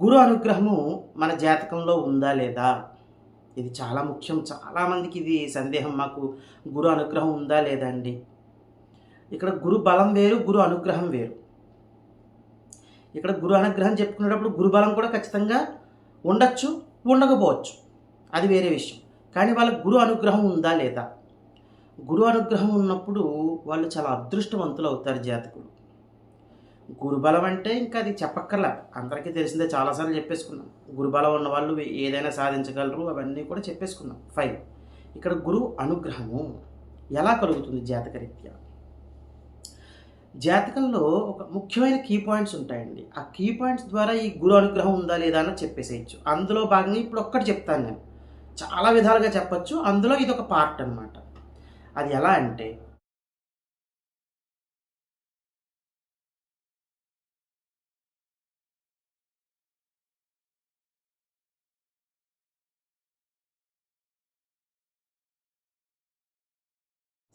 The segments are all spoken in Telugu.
గురు అనుగ్రహము మన జాతకంలో ఉందా లేదా? ఇది చాలా ముఖ్యం. చాలామందికి ఇది సందేహం. మాకు గురు అనుగ్రహం ఉందా లేదా అండి? ఇక్కడ గురు బలం వేరు గురు అనుగ్రహం వేరు. ఇక్కడ గురు అనుగ్రహం చెప్పుకునేటప్పుడు గురు బలం కూడా ఖచ్చితంగా ఉండొచ్చు ఉండకపోవచ్చు. అది వేరే విషయం. కానీ వాళ్ళకు గురు అనుగ్రహం ఉందా లేదా? గురు అనుగ్రహం ఉన్నప్పుడు వాళ్ళు చాలా అదృష్టవంతులు అవుతారు జాతకులు. గురుబలం అంటే ఇంకా అది చెప్పక్కర్లా. అందరికీ తెలిసిందే చాలాసార్లు చెప్పేసుకున్నాం. గురుబలం ఉన్న వాళ్ళు ఏదైనా సాధించగలరు అవన్నీ కూడా చెప్పేసుకున్నాం. ఫైన్ ఇక్కడ గురువు అనుగ్రహము ఎలా కలుగుతుంది జాతకరీత్యా? జాతకంలో ఒక ముఖ్యమైన కీ పాయింట్స్ ఉంటాయండి. ఆ కీ పాయింట్స్ ద్వారా ఈ గురు అనుగ్రహం ఉందా లేదా అని చెప్పేసేయచ్చు. అందులో భాగంగా ఇప్పుడు ఒక్కటి చెప్తాను నేను. చాలా విధాలుగా చెప్పచ్చు. అందులో ఇది ఒక పార్ట్ అనమాట అది ఎలా అంటే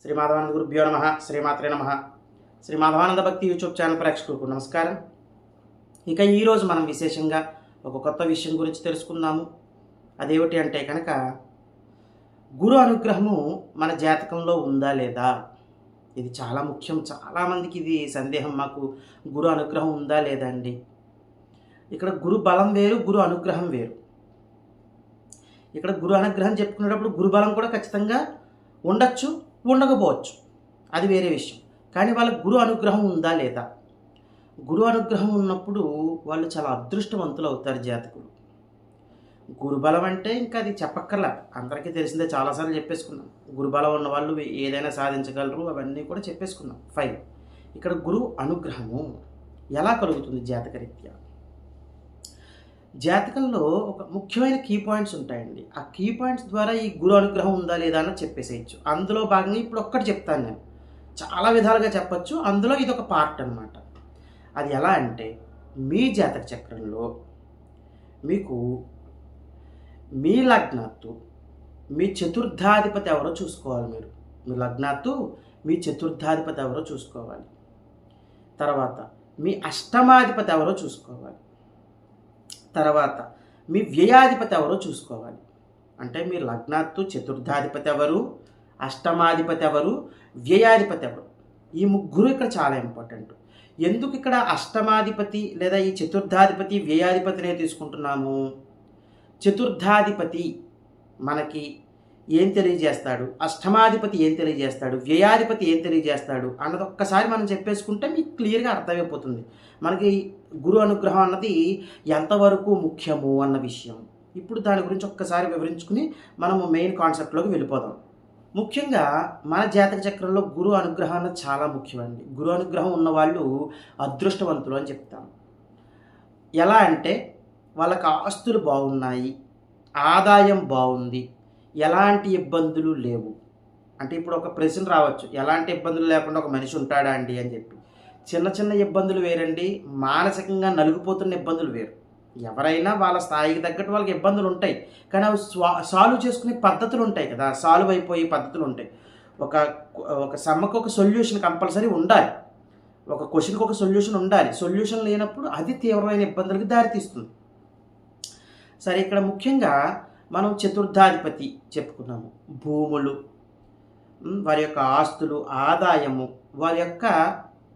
శ్రీ మాధవానంద గురుభ్యో నమ. శ్రీమాత్రే నమ. శ్రీ మాధవానంద భక్తి యూట్యూబ్ ఛానల్ ప్రేక్షకులకు నమస్కారం. ఇక ఈరోజు మనం విశేషంగా ఒక కొత్త విషయం గురించి తెలుసుకుందాము. అదేమిటి అంటే కనుక గురు అనుగ్రహము మన జాతకంలో ఉందా లేదా? ఇది చాలా ముఖ్యం. చాలామందికి ఇది సందేహం. మాకు గురు అనుగ్రహం ఉందా లేదా అండి? ఇక్కడ గురు బలం వేరు గురు అనుగ్రహం వేరు. ఇక్కడ గురు అనుగ్రహం చెప్పుకునేటప్పుడు గురు బలం కూడా ఖచ్చితంగా ఉండొచ్చు. ఉండకపోవచ్చు. అది వేరే విషయం. కానీ వాళ్ళకి గురు అనుగ్రహం ఉందా లేదా? గురు అనుగ్రహం ఉన్నప్పుడు వాళ్ళు చాలా అదృష్టవంతులు అవుతారు జాతకులు. గురుబలం అంటే ఇంకా అది చెప్పక్కర్లా. అందరికీ తెలిసిందే చాలాసార్లు చెప్పేసుకున్నాం. గురుబలం ఉన్న వాళ్ళు ఏదైనా సాధించగలరు అవన్నీ కూడా చెప్పేసుకున్నాం. ఫైన్. ఇక్కడ గురువు అనుగ్రహము ఎలా కలుగుతుంది జాతకరీత్యా? జాతకంలో ఒక ముఖ్యమైన కీ పాయింట్స్ ఉంటాయండి. ఆ కీ పాయింట్స్ ద్వారా ఈ గురు అనుగ్రహం ఉందా లేదా అని చెప్పేసేయచ్చు. అందులో భాగంగా ఇప్పుడు ఒక్కటి చెప్తాను నేను. చాలా విధాలుగా చెప్పచ్చు. అందులో ఇది ఒక పార్ట్ అనమాట అది ఎలా అంటే మీ జాతక చక్రంలో మీకు మీ లగ్నాత్తు మీ చతుర్థాధిపతి ఎవరో చూసుకోవాలి మీరు. మీ లగ్నాత్తు మీ చతుర్థాధిపతి ఎవరో చూసుకోవాలి. తర్వాత మీ అష్టమాధిపతి ఎవరో చూసుకోవాలి. తర్వాత మీ వ్యయాధిపతి ఎవరో చూసుకోవాలి. అంటే మీ లగ్నాత్తు చతుర్థాధిపతి ఎవరు? అష్టమాధిపతి ఎవరు? వ్యయాధిపతి ఎవరు? ఈ ముగ్గురు ఇక్కడ చాలా ఇంపార్టెంట్. ఎందుకు ఇక్కడ అష్టమాధిపతి లేదా ఈ చతుర్థాధిపతి వ్యయాధిపతినే తీసుకుంటున్నాము? చతుర్థాధిపతి మనకి ఏం తెలియజేస్తాడు? అష్టమాధిపతి ఏం తెలియజేస్తాడు? వ్యయాధిపతి ఏం తెలియజేస్తాడు? అన్నది ఒక్కసారి మనం చెప్పేసుకుంటే మీకు క్లియర్గా అర్థమైపోతుంది. మనకి గురు అనుగ్రహం అన్నది ఎంతవరకు ముఖ్యము అన్న విషయం. ఇప్పుడు దాని గురించి ఒక్కసారి వివరించుకుని మనము మెయిన్ కాన్సెప్ట్లోకి వెళ్ళిపోదాం. ముఖ్యంగా మన జాతక చక్రంలో గురు అనుగ్రహం అన్నది చాలా ముఖ్యమండి. గురు అనుగ్రహం ఉన్నవాళ్ళు అదృష్టవంతులు అని చెప్తాను ఎలా అంటే వాళ్ళకి ఆస్తులు బాగున్నాయి ఆదాయం బాగుంది ఎలాంటి ఇబ్బందులు లేవు. అంటే ఇప్పుడు ఒక ప్రశ్న రావచ్చు. ఎలాంటి ఇబ్బందులు లేకుండా ఒక మనిషి ఉంటాడా అండి అని చెప్పి. చిన్న చిన్న ఇబ్బందులు వేరండి. మానసికంగా నలిగిపోతున్న ఇబ్బందులు వేరు. ఎవరైనా వాళ్ళ స్థాయికి తగ్గట్టు వాళ్ళకి ఇబ్బందులు ఉంటాయి. కానీ అవి స్వా సాల్వ్ చేసుకునే పద్ధతులు ఉంటాయి కదా. సాల్వ్ అయిపోయే పద్ధతులు ఉంటాయి. ఒక ఒక సమ్మకు ఒక సొల్యూషన్ కంపల్సరీ ఉండాలి. ఒక క్వశ్చన్కి ఒక సొల్యూషన్ ఉండాలి. సొల్యూషన్ లేనప్పుడు అది తీవ్రమైన ఇబ్బందులకు దారితీస్తుంది. సరే ఇక్కడ ముఖ్యంగా మనం చతుర్థాధిపతి చెప్పుకున్నాము. భూములు వారి యొక్క ఆస్తులు ఆదాయము వారి యొక్క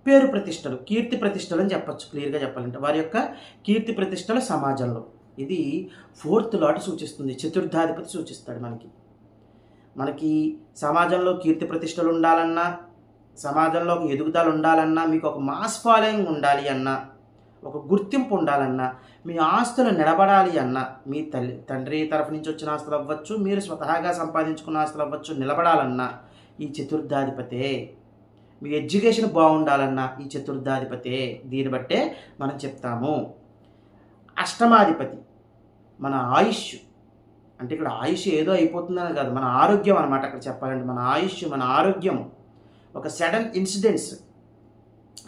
పేరు ప్రతిష్టలు కీర్తి ప్రతిష్టలు అని చెప్పచ్చు క్లియర్గా చెప్పాలంటే. వారి యొక్క కీర్తి ప్రతిష్టలు సమాజంలో. ఇది ఫోర్త్ లాట్ సూచిస్తుంది చతుర్థాధిపతి సూచిస్తాడు మనకి. మనకి సమాజంలో కీర్తి ప్రతిష్టలు ఉండాలన్నా సమాజంలో ఒక ఎదుగుదల ఉండాలన్నా మీకు ఒక మాస్ ఫాలోయింగ్ ఉండాలి అన్నా ఒక గుర్తింపు ఉండాలన్నా మీ ఆస్తులు నిలబడాలి అన్నా మీ తల్లి తండ్రి తరఫు నుంచి వచ్చిన ఆస్తులు అవ్వచ్చు మీరు స్వతహాగా సంపాదించుకున్న ఆస్తులు అవ్వచ్చు నిలబడాలన్నా ఈ చతుర్థాధిపతే మీ ఎడ్యుకేషన్ బాగుండాలన్నా ఈ చతుర్థాధిపతే. దీన్ని బట్టే మనం చెప్తాము. అష్టమాధిపతి మన ఆయుష్. అంటే ఇక్కడ ఆయుష్ ఏదో అయిపోతుందని కాదు మన ఆరోగ్యం అనమాట అక్కడ చెప్పాలంటే. మన ఆయుష్ మన ఆరోగ్యం. ఒక సడన్ ఇన్సిడెంట్స్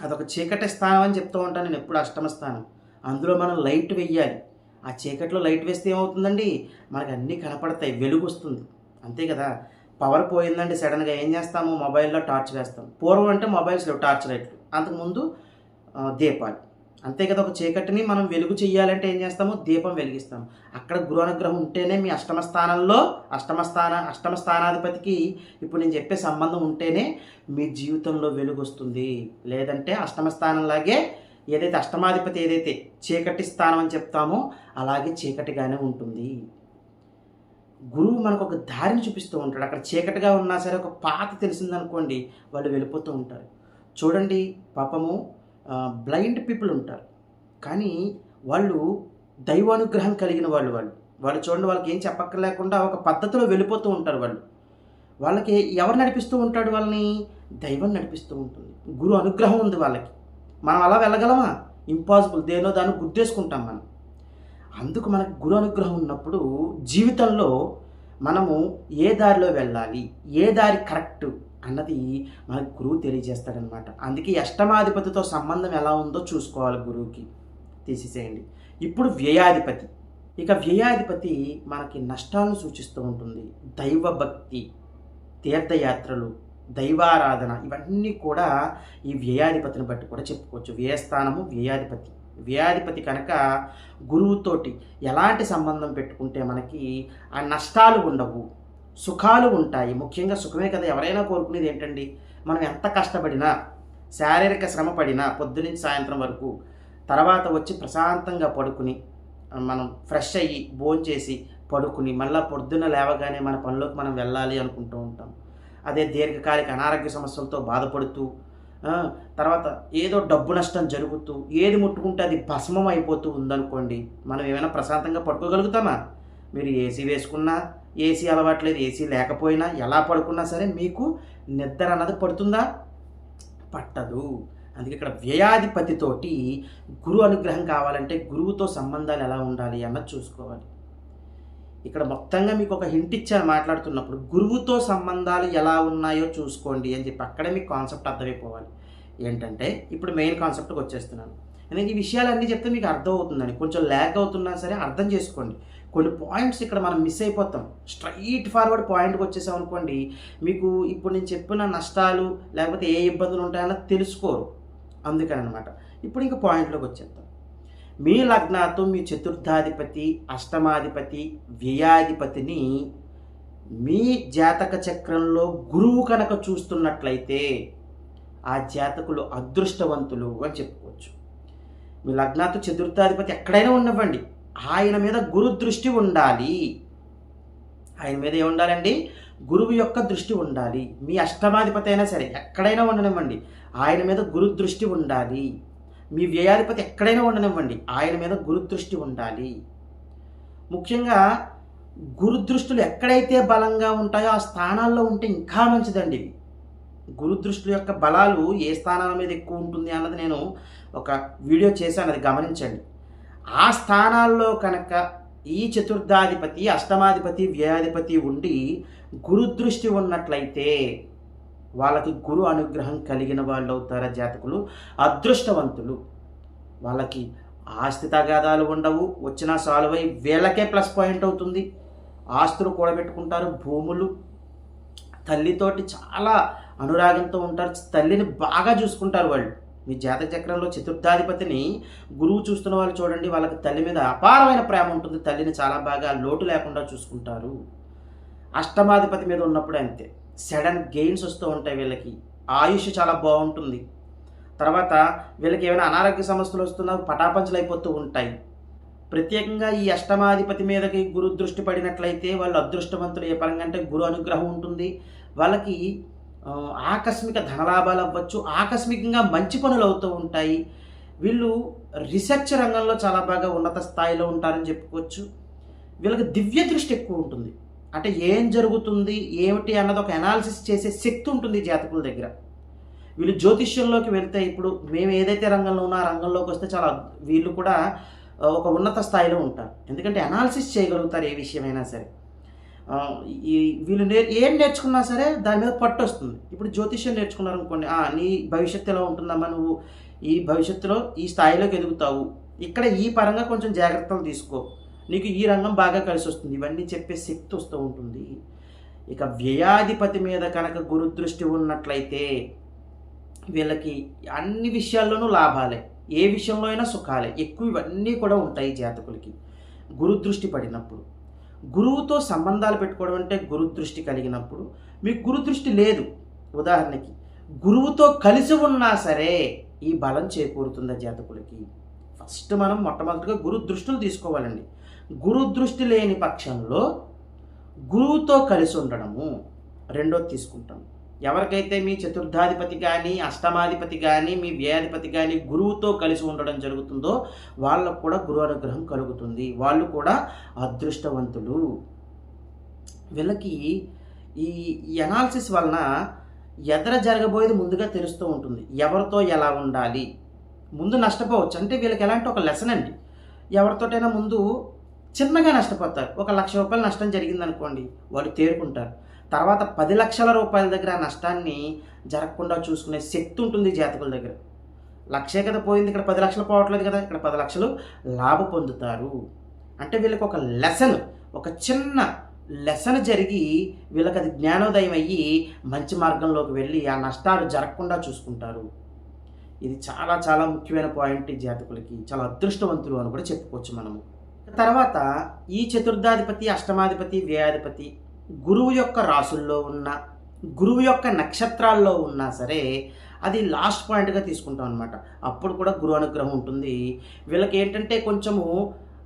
అదొక చీకటి స్థానం అని చెప్తూ ఉంటాను నేను ఎప్పుడు అష్టమ స్థానం. అందులో మనం లైట్ వెయ్యాలి. ఆ చీకట్లో లైట్ వేస్తే ఏమవుతుందండి? మనకు అన్నీ కనపడతాయి వెలుగు వస్తుంది. అంతే కదా? పవర్ పోయిందండి సడన్గా ఏం చేస్తాము? మొబైల్లో టార్చ్ వేస్తాం. పూర్వం అంటే మొబైల్స్ లేవు టార్చ్ లైట్లు. అంతకుముందు దీపాలు. అంతే కదా ఒక చీకటిని మనం వెలుగు చేయాలంటే ఏం చేస్తాము? దీపం వెలిగిస్తాము. అక్కడ గురు అనుగ్రహం ఉంటేనే మీ అష్టమ స్థానంలో అష్టమ స్థాన అష్టమ స్థానాధిపతికి ఇప్పుడు నేను చెప్పే సంబంధం ఉంటేనే మీ జీవితంలో వెలుగు వస్తుంది. లేదంటే అష్టమ స్థానంలాగే ఏదైతే అష్టమాధిపతి ఏదైతే చీకటి స్థానం అని చెప్తామో అలాగే చీకటిగానే ఉంటుంది. గురువు మనకు ఒక దారిని చూపిస్తూ ఉంటాడు. అక్కడ చీకటిగా ఉన్నా సరే ఒక పాత తెలిసిందనుకోండి వాళ్ళు వెళ్ళిపోతూ ఉంటారు. చూడండి పాపము బ్లైండ్ పీపుల్ ఉంటారు. కానీ వాళ్ళు దైవానుగ్రహం కలిగిన వాళ్ళు వాళ్ళు. వాళ్ళు చూడండి వాళ్ళకి ఏం చెప్పక్కర్లేకుండా ఒక పద్ధతిలో వెళ్ళిపోతూ ఉంటారు వాళ్ళు. వాళ్ళకి ఎవరు నడిపిస్తూ ఉంటాడు వాళ్ళని? దైవం నడిపిస్తూ ఉంటుంది. గురు అనుగ్రహం ఉంది వాళ్ళకి. మనం అలా వెళ్ళగలమా? ఇంపాసిబుల్ దేనో దాన్ని గుర్తేసుకుంటాం మనం. అందుకు మనకు గురు అనుగ్రహం ఉన్నప్పుడు జీవితంలో మనము ఏ దారిలో వెళ్ళాలి? ఏ దారి కరెక్ట్? అన్నది మనకు గురువు తెలియజేస్తాడనమాట అందుకే అష్టమాధిపతితో సంబంధం ఎలా ఉందో చూసుకోవాలి గురువుకి. తీసేసేయండి. ఇప్పుడు వ్యయాధిపతి. ఇక వ్యయాధిపతి మనకి నష్టాలను సూచిస్తూ ఉంటుంది. దైవభక్తి తీర్థయాత్రలు దైవారాధన ఇవన్నీ కూడా ఈ వ్యయాధిపతిని బట్టి కూడా చెప్పుకోవచ్చు. వ్యయస్థానము వ్యయాధిపతి. వ్యయాధిపతి కనుక గురువుతోటి ఎలాంటి సంబంధం పెట్టుకుంటే మనకి ఆ నష్టాలు ఉండవు. సుఖాలు ఉంటాయి. ముఖ్యంగా సుఖమే కదా. ఎవరైనా కోరుకునేది ఏంటండి? మనం ఎంత కష్టపడినా శారీరక శ్రమ పడినా పొద్దునుంచి సాయంత్రం వరకు తర్వాత వచ్చి ప్రశాంతంగా పడుకుని మనం ఫ్రెష్ అయ్యి భోంచేసి పడుకుని మళ్ళీ పొద్దున్న లేవగానే మన పనిలోకి మనం వెళ్ళాలి అనుకుంటూ ఉంటాం. అదే దీర్ఘకాలిక అనారోగ్య సమస్యలతో బాధపడుతూ తర్వాత ఏదో డబ్బు నష్టం జరుగుతూ ఏది ముట్టుకుంటే అది భస్మం అయిపోతూ ఉందనుకోండి మనం ఏమైనా ప్రశాంతంగా పడుకోగలుగుతామా? మీరు ఏసీ వేసుకున్నా ఏసీ అలవాట్లేదు ఏసీ లేకపోయినా ఎలా పడుకున్నా సరే మీకు నిద్ర అన్నది పడుతుందా? పట్టదు. అందుకే ఇక్కడ వ్యయాధిపతితోటి గురు అనుగ్రహం కావాలంటే గురువుతో సంబంధాలు ఎలా ఉండాలి అన్నది చూసుకోవాలి. ఇక్కడ మొత్తంగా మీకు ఒక హింట్ ఇచ్చాను మాట్లాడుతున్నప్పుడు గురువుతో సంబంధాలు ఎలా ఉన్నాయో చూసుకోండి అని చెప్పి అక్కడే మీకు కాన్సెప్ట్ అర్థమైపోవాలి. ఏంటంటే ఇప్పుడు మెయిన్ కాన్సెప్ట్కి వచ్చేస్తున్నాను. ఎందుకంటే ఈ విషయాలన్నీ చెప్తే మీకు అర్థం అవుతుందండి కొంచెం ల్యాగ్ అవుతున్నా సరే అర్థం చేసుకోండి. కొన్ని పాయింట్స్ ఇక్కడ మనం మిస్ అయిపోతాం. స్ట్రైట్ ఫార్వర్డ్ పాయింట్కి వచ్చేసాం అనుకోండి మీకు ఇప్పుడు నేను చెప్పిన నష్టాలు లేకపోతే ఏ ఇబ్బందులు ఉంటాయన్న తెలుసుకోరు. అందుకని అనమాట ఇప్పుడు ఇంకా పాయింట్లోకి వచ్చేద్దాం. మీ లగ్నాతో మీ చతుర్థాధిపతి అష్టమాధిపతి వ్యయాధిపతిని మీ జాతక చక్రంలో గురువు కనుక చూస్తున్నట్లయితే ఆ జాతకులు అదృష్టవంతులు అని చెప్పుకోవచ్చు. మీ లగ్నాతో చతుర్థాధిపతి ఎక్కడైనా ఉన్నవ్వండి ఆయన మీద గురు దృష్టి ఉండాలి. ఆయన మీద ఏముండాలండి గురువు యొక్క దృష్టి ఉండాలి. మీ అష్టమాధిపతి అయినా సరే ఎక్కడైనా ఉండనివ్వండి. ఆయన మీద గురు దృష్టి ఉండాలి. మీ వ్యయాధిపతి ఎక్కడైనా ఉండనివ్వండి. ఆయన మీద గురు దృష్టి ఉండాలి. ముఖ్యంగా గురుదృష్టులు ఎక్కడైతే బలంగా ఉంటాయో ఆ స్థానాల్లో ఉంటే ఇంకా మంచిదండి. ఇవి గురుదృష్టుల యొక్క బలాలు ఏ స్థానాల మీద ఎక్కువ ఉంటుంది అన్నది నేను ఒక వీడియో చేశాను అది గమనించండి. ఆ స్థానాల్లో కనుక ఈ చతుర్థాధిపతి అష్టమాధిపతి వ్యయాధిపతి ఉండి గురుదృష్టి ఉన్నట్లయితే వాళ్ళకి గురు అనుగ్రహం కలిగిన వాళ్ళు అవుతారా జాతకులు? అదృష్టవంతులు. వాళ్ళకి ఆస్తి తగాదాలు ఉండవు. వచ్చినా సాల్వ్ అయ్యి వీళ్ళకే ప్లస్ పాయింట్ అవుతుంది. ఆస్తులు కూడబెట్టుకుంటారు. భూములు. తల్లితోటి చాలా అనురాగంతో ఉంటారు. తల్లిని బాగా చూసుకుంటారు వాళ్ళు. మీ జాతక చక్రంలో చతుర్థాధిపతిని గురువు చూస్తున్న వాళ్ళు చూడండి వాళ్ళకి తల్లి మీద అపారమైన ప్రేమ ఉంటుంది. తల్లిని చాలా బాగా లోటు లేకుండా చూసుకుంటారు. అష్టమాధిపతి మీద ఉన్నప్పుడు అంతే. సడన్ గెయిన్స్ వస్తూ ఉంటాయి వీళ్ళకి. ఆయుష్ చాలా బాగుంటుంది. తర్వాత వీళ్ళకి ఏమైనా అనారోగ్య సమస్యలు వస్తున్నా పటాపంచలు అయిపోతూ ఉంటాయి. ప్రత్యేకంగా ఈ అష్టమాధిపతి మీదకి గురు దృష్టి పడినట్లయితే వాళ్ళు అదృష్టవంతులు. ఏ పరంగా అంటే గురు అనుగ్రహం ఉంటుంది. వాళ్ళకి ఆకస్మిక ధనలాభాలు అవ్వచ్చు ఆకస్మికంగా మంచి పనులు అవుతూ ఉంటాయి. వీళ్ళు రీసెర్చ్ రంగంలో చాలా బాగా ఉన్నత స్థాయిలో ఉంటారని చెప్పుకోవచ్చు. వీళ్ళకి దివ్య దృష్టి ఎక్కువ ఉంటుంది. అంటే ఏం జరుగుతుంది ఏమిటి అన్నది ఒక అనాలిసిస్ చేసే శక్తి ఉంటుంది జాతకుల దగ్గర. వీళ్ళు జ్యోతిష్యంలోకి వెళ్తే ఇప్పుడు మేము ఏదైతే రంగంలో ఉన్నా ఆ రంగంలోకి వస్తే చాలా వీళ్ళు కూడా ఒక ఉన్నత స్థాయిలో ఉంటారు. ఎందుకంటే అనాలిసిస్ చేయగలుగుతారు ఏ విషయమైనా సరే. వీళ్ళు నేర్ ఏం నేర్చుకున్నా సరే దాని మీద పట్టు వస్తుంది. ఇప్పుడు జ్యోతిష్యం నేర్చుకున్నారు అనుకోండి నీ భవిష్యత్తు ఎలా ఉంటుందమ్మా నువ్వు ఈ భవిష్యత్తులో ఈ స్థాయిలోకి ఎదుగుతావు. ఇక్కడ ఈ పరంగా కొంచెం జాగ్రత్తలు తీసుకో. నీకు ఈ రంగం బాగా కలిసి వస్తుంది. ఇవన్నీ చెప్పే శక్తి వస్తూ ఉంటుంది. ఇక వ్యయాధిపతి మీద కనుక గురుదృష్టి ఉన్నట్లయితే వీళ్ళకి అన్ని విషయాల్లోనూ లాభాలే. ఏ విషయంలో అయినా సుఖాలే. ఎక్కువ ఇవన్నీ కూడా ఉంటాయి జాతకులకి. గురు దృష్టి పడినప్పుడు. గురువుతో సంబంధాలు పెట్టుకోవడం అంటే గురు దృష్టి కలిగినప్పుడు మీకు గురు దృష్టి లేదు. ఉదాహరణకి గురువుతో కలిసి ఉన్నా సరే ఈ బలం చేకూరుతుంది జాతకులకి. ఫస్ట్ మనం మొట్టమొదటిగా గురు దృష్టిలు తీసుకోవాలండి. గురు దృష్టి లేని పక్షంలో గురువుతో కలిసి ఉండడము రెండోది తీసుకుంటాం. ఎవరికైతే మీ చతుర్థాధిపతి కానీ అష్టమాధిపతి కానీ మీ వ్యయాధిపతి కానీ గురువుతో కలిసి ఉండడం జరుగుతుందో వాళ్ళకు కూడా గురు అనుగ్రహం కలుగుతుంది. వాళ్ళు కూడా అదృష్టవంతులు. వీళ్ళకి ఈ ఎనాలిసిస్ వలన ఎదర జరగబోయేది ముందుగా తెలుస్తూ ఉంటుంది. ఎవరితో ఎలా ఉండాలి? ముందు నష్టపోవచ్చు. అంటే వీళ్ళకి ఎలాంటి ఒక లెసన్ అండి. ఎవరితోటైనా ముందు చిన్నగా నష్టపోతారు. ఒక లక్ష రూపాయలు నష్టం జరిగిందనుకోండి వాళ్ళు తేరుకుంటారు. తర్వాత పది లక్షల రూపాయల దగ్గర ఆ నష్టాన్ని జరగకుండా చూసుకునే శక్తి ఉంటుంది జాతకుల దగ్గర. లక్షే కదా పోయింది ఇక్కడ పది లక్షలు పోవట్లేదు కదా ఇక్కడ పది లక్షలు లాభ పొందుతారు. అంటే వీళ్ళకి ఒక లెసన్ ఒక చిన్న లెసన్ జరిగి వీళ్ళకి అది జ్ఞానోదయం అయ్యి మంచి మార్గంలోకి వెళ్ళి ఆ నష్టాలు జరగకుండా చూసుకుంటారు. ఇది చాలా చాలా ముఖ్యమైన పాయింట్ ఈ జాతకులకి చాలా అదృష్టవంతులు అని కూడా చెప్పుకోవచ్చు మనము. తర్వాత ఈ చతుర్థాధిపతి అష్టమాధిపతి వ్యయాధిపతి గురువు యొక్క రాసుల్లో ఉన్న గురువు యొక్క నక్షత్రాల్లో ఉన్నా సరే అది లాస్ట్ పాయింట్గా తీసుకుంటాం అనమాట అప్పుడు కూడా గురు అనుగ్రహం ఉంటుంది. వీళ్ళకి ఏంటంటే కొంచెము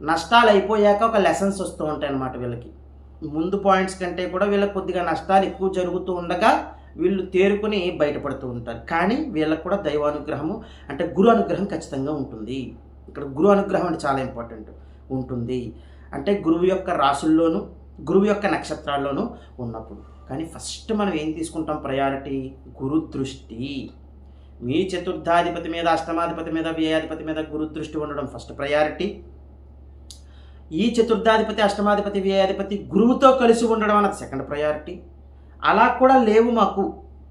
నష్టాలు అయిపోయాక ఒక లెసన్స్ వస్తూ ఉంటాయి అన్నమాట వీళ్ళకి. ముందు పాయింట్స్ కంటే కూడా వీళ్ళకి కొద్దిగా నష్టాలు ఎక్కువ జరుగుతూ ఉండగా వీళ్ళు తేరుకుని బయటపడుతూ ఉంటారు. కానీ వీళ్ళకి కూడా దైవానుగ్రహము అంటే గురు అనుగ్రహం ఖచ్చితంగా ఉంటుంది. ఇక్కడ గురు అనుగ్రహం అంటే చాలా ఇంపార్టెంట్ ఉంటుంది. అంటే గురువు యొక్క రాసుల్లోనూ గురువు యొక్క నక్షత్రాల్లోనూ ఉన్నప్పుడు. కానీ ఫస్ట్ మనం ఏం తీసుకుంటాం? ప్రయారిటీ గురు దృష్టి మీ చతుర్థాధిపతి మీద అష్టమాధిపతి మీద వ్యయాధిపతి మీద గురు దృష్టి ఉండడం ఫస్ట్ ప్రయారిటీ. ఈ చతుర్థాధిపతి అష్టమాధిపతి వ్యయాధిపతి గురువుతో కలిసి ఉండడం అన్నది సెకండ్ ప్రయారిటీ. అలా కూడా లేవు మాకు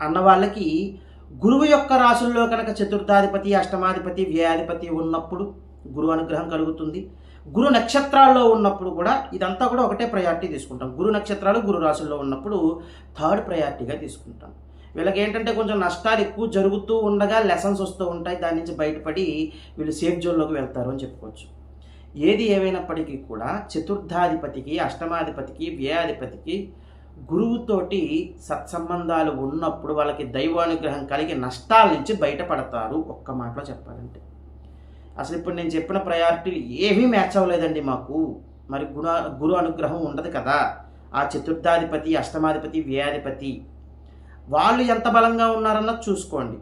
అన్న వాళ్ళకి గురువు యొక్క రాసుల్లో కనుక చతుర్థాధిపతి అష్టమాధిపతి వ్యయాధిపతి ఉన్నప్పుడు గురు అనుగ్రహం కలుగుతుంది. గురు నక్షత్రాల్లో ఉన్నప్పుడు కూడా ఇదంతా కూడా ఒకటే ప్రయారిటీ తీసుకుంటాం. గురు నక్షత్రాలు గురు రాశుల్లో ఉన్నప్పుడు థర్డ్ ప్రయారిటీగా తీసుకుంటాం. వీళ్ళకి ఏంటంటే కొంచెం నష్టాలు ఎక్కువ జరుగుతూ ఉండగా లెసన్స్ వస్తూ ఉంటాయి. దాని నుంచి బయటపడి వీళ్ళు సేఫ్ జోన్లోకి వెళ్తారు అని చెప్పుకోవచ్చు. ఏది ఏమైనప్పటికీ కూడా చతుర్థాధిపతికి అష్టమాధిపతికి వ్యయాధిపతికి గురువుతోటి సత్సంబంధాలు ఉన్నప్పుడు వాళ్ళకి దైవానుగ్రహం కలిగి నష్టాల నుంచి బయటపడతారు. ఒక్క మాటలో చెప్పాలంటే అసలు ఇప్పుడు నేను చెప్పిన ప్రయారిటీలు ఏమీ మ్యాచ్ అవ్వలేదండి మాకు. మరి గుణ గురు అనుగ్రహం ఉండదు కదా. ఆ చతుర్థాధిపతి అష్టమాధిపతి వ్యయాధిపతి వాళ్ళు ఎంత బలంగా ఉన్నారన్నది చూసుకోండి.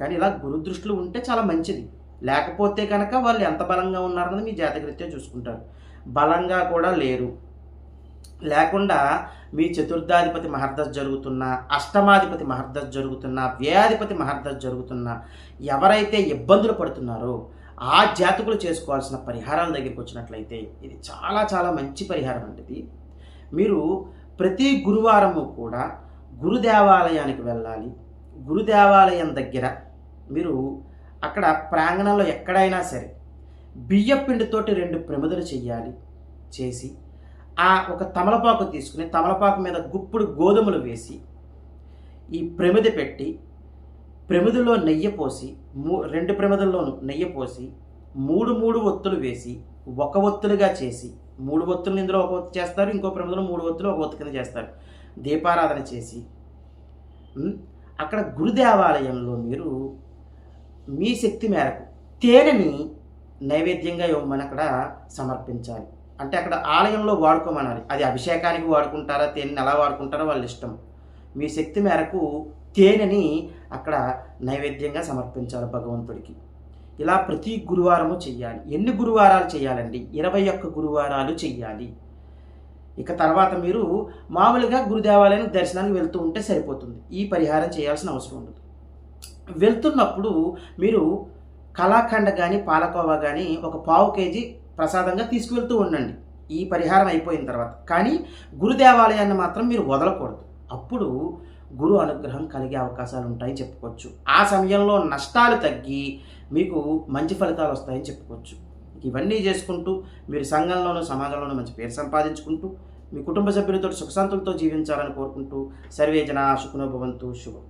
కానీ ఇలా గురు దృష్టిలో ఉంటే చాలా మంచిది. లేకపోతే కనుక వాళ్ళు ఎంత బలంగా ఉన్నారన్నది మీ జాతకరీత్యా చూసుకుంటారు. బలంగా కూడా లేరు. లేకుండా మీ చతుర్థాధిపతి మహర్దశ జరుగుతున్నా అష్టమాధిపతి మహర్దశ జరుగుతున్నా వ్యయాధిపతి మహర్దశ జరుగుతున్నా ఎవరైతే ఇబ్బందులు పడుతున్నారో ఆ జాతకులు చేసుకోవాల్సిన పరిహారాల దగ్గరికి వచ్చినట్లయితే ఇది చాలా చాలా మంచి పరిహారం అండి మీరు ప్రతి గురువారము కూడా గురు దేవాలయానికి వెళ్ళాలి. గురు దేవాలయం దగ్గర మీరు అక్కడ ప్రాంగణంలో ఎక్కడైనా సరే బియ్యపిండితోటి రెండు ప్రమిదలు చెయ్యాలి చేసి ఆ ఒక తమలపాకు తీసుకుని తమలపాకు మీద గుప్పుడు గోధుమలు వేసి ఈ ప్రమిద పెట్టి ప్రమిదిలో నెయ్యి పోసి మూ రెండు ప్రమిదల్లోనూ నెయ్యి పోసి మూడు మూడు ఒత్తులు వేసి ఒక ఒత్తులుగా చేసి మూడు ఒత్తులు ఇందులో ఒక ఒత్తు చేస్తారు ఇంకో ప్రమిదలో మూడు ఒత్తులు ఒక ఒత్తు కింద చేస్తారు. దీపారాధన చేసి అక్కడ గురుదేవాలయంలో మీరు మీ శక్తి మేరకు తేనెని నైవేద్యంగా ఇవ్వమని అక్కడ సమర్పించాలి. అంటే అక్కడ ఆలయంలో వాడుకోమనాలి. అది అభిషేకానికి వాడుకుంటారా తేనెని ఎలా వాడుకుంటారో వాళ్ళ ఇష్టం. మీ శక్తి మేరకు తేనెని అక్కడ నైవేద్యంగా సమర్పించాలి భగవంతుడికి. ఇలా ప్రతి గురువారము చెయ్యాలి. ఎన్ని గురువారాలు చేయాలండి ఇరవై ఒక్క గురువారాలు చెయ్యాలి. ఇక తర్వాత మీరు మామూలుగా గురుదేవాలయానికి దర్శనానికి వెళ్తూ ఉంటే సరిపోతుంది. ఈ పరిహారం చేయాల్సిన అవసరం ఉండదు. వెళ్తున్నప్పుడు మీరు కళాఖండ కానీ పాలకోవా కానీ ఒక పావు కేజీ ప్రసాదంగా తీసుకువెళ్తూ ఉండండి. ఈ పరిహారం అయిపోయిన తర్వాత. కానీ గురు దేవాలయాన్ని మాత్రం మీరు వదలకూడదు. అప్పుడు గురు అనుగ్రహం కలిగే అవకాశాలు ఉంటాయని చెప్పుకోవచ్చు. ఆ సమయంలో నష్టాలు తగ్గి మీకు మంచి ఫలితాలు వస్తాయని చెప్పుకోవచ్చు. ఇవన్నీ చేసుకుంటూ మీరు సంఘంలోనూ సమాజంలోనూ మంచి పేరు సంపాదించుకుంటూ మీ కుటుంబ సభ్యులతో సుఖశాంతులతో జీవించాలని కోరుకుంటూ సర్వే జన సుఖనోభవంతు శుభం.